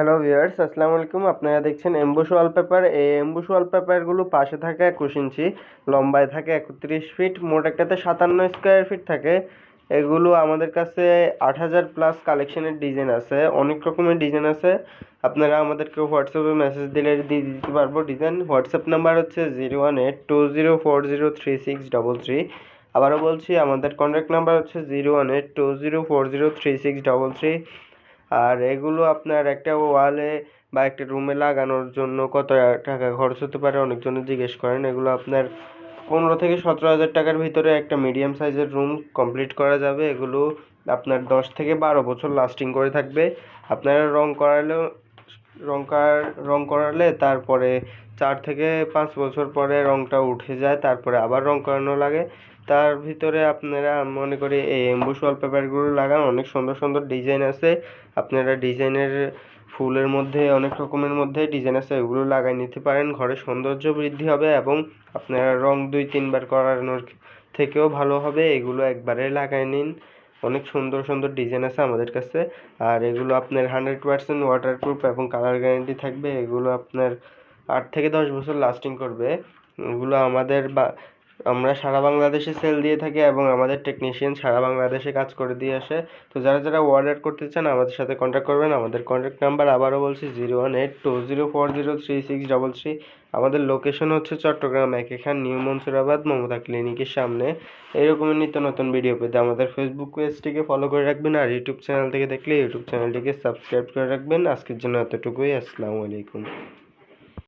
Hello viewers আসসালামু আলাইকুম। আপনারা দেখছেন এমবুশ ওয়ালপেপার এই এমবুশ ওয়ালপেপারগুলো পাশে থাকে একুশ ইঞ্চি, লম্বায় থাকে একত্রিশ ফিট মোট একটাতে সাতান্ন স্কোয়ার ফিট থাকে। এগুলো আমাদের কাছে আট হাজার প্লাস কালেকশনের ডিজাইন আছে। অনেক রকমের ডিজাইন আছে। আপনারা আমাদেরকে হোয়াটসঅ্যাপে মেসেজ দিলে দিয়ে দিতে পারব ডিজাইন হোয়াটসঅ্যাপ নাম্বার হচ্ছে zero one eight two zero four zero three six double three আবারও বলছি, আমাদের কন্ট্যাক্ট নাম্বার হচ্ছে zero one eight two zero four zero three six double three আর এগুলো আপনার একটা ওয়ালে বা একটা রুমে লাগানোর জন্য কত টাকা খরচ হতে পারে? অনেকজনে জিজ্ঞেস করেন। এগুলো আপনার পনেরো থেকে সতেরো হাজার টাকার ভিতরে একটা মিডিয়াম সাইজের রুম কমপ্লিট করা যাবে। এগুলো আপনার দশ থেকে বারো বছর লাস্টিং করে থাকবে। আপনারা রং করালেও রং করার রং করালে তারপরে চার থেকে পাঁচ বছর পরে রংটা উঠে যায়, তারপরে আবার রং করানো লাগে। তার ভিতরে আপনারা মনে করি এই এমবুশ ওয়ালপেপারগুলো লাগান, অনেক সুন্দর সুন্দর ডিজাইন আছে। আপনারা ডিজাইনের ফুলের মধ্যে, অনেক রকমের মধ্যে ডিজাইন আছে ওগুলো লাগাই নিতে পারেন। ঘরে সৌন্দর্য বৃদ্ধি হবে এবং আপনারা রং দুই তিনবার করানোর থেকেও ভালো হবে। এগুলো একবারে লাগাই নিন। অনেক সুন্দর সুন্দর ডিজাইন আছে আমাদের কাছে। আর এগুলো আপনার হান্ড্রেড পার্সেন্ট ওয়াটারপ্রুফ এবং কালার গ্যারেন্টি থাকবে। এগুলো আপনার আট থেকে দশ বছর লাস্টিং করবে। এগুলো আমাদের বা আমরা সারা বাংলাদেশে সেল দিয়ে থাকি এবং আমাদের টেকনিশিয়ান সারা বাংলাদেশে কাজ করে দিয়ে আসে। তো যারা যারা অর্ডার করতে চান, আমাদের সাথে কন্ট্যাক্ট করবেন। আমাদের কন্ট্যাক্ট নাম্বার আবারও বলছি zero one eight two zero four zero three six double three আমাদের লোকেশন হচ্ছে চট্টগ্রাম একেখান নিউ মনসুরাবাদ, মমতা ক্লিনিকের সামনে। এরকমই নিত্য নতুন ভিডিও পেতে আমাদের ফেসবুক পেজটিকে ফলো করে রাখবেন আর ইউটিউব চ্যানেল থেকে দেখলে ইউটিউব চ্যানেলটিকে সাবস্ক্রাইব করে রাখবেন। আজকের জন্য এতটুকুই, আসসালামু আলাইকুম।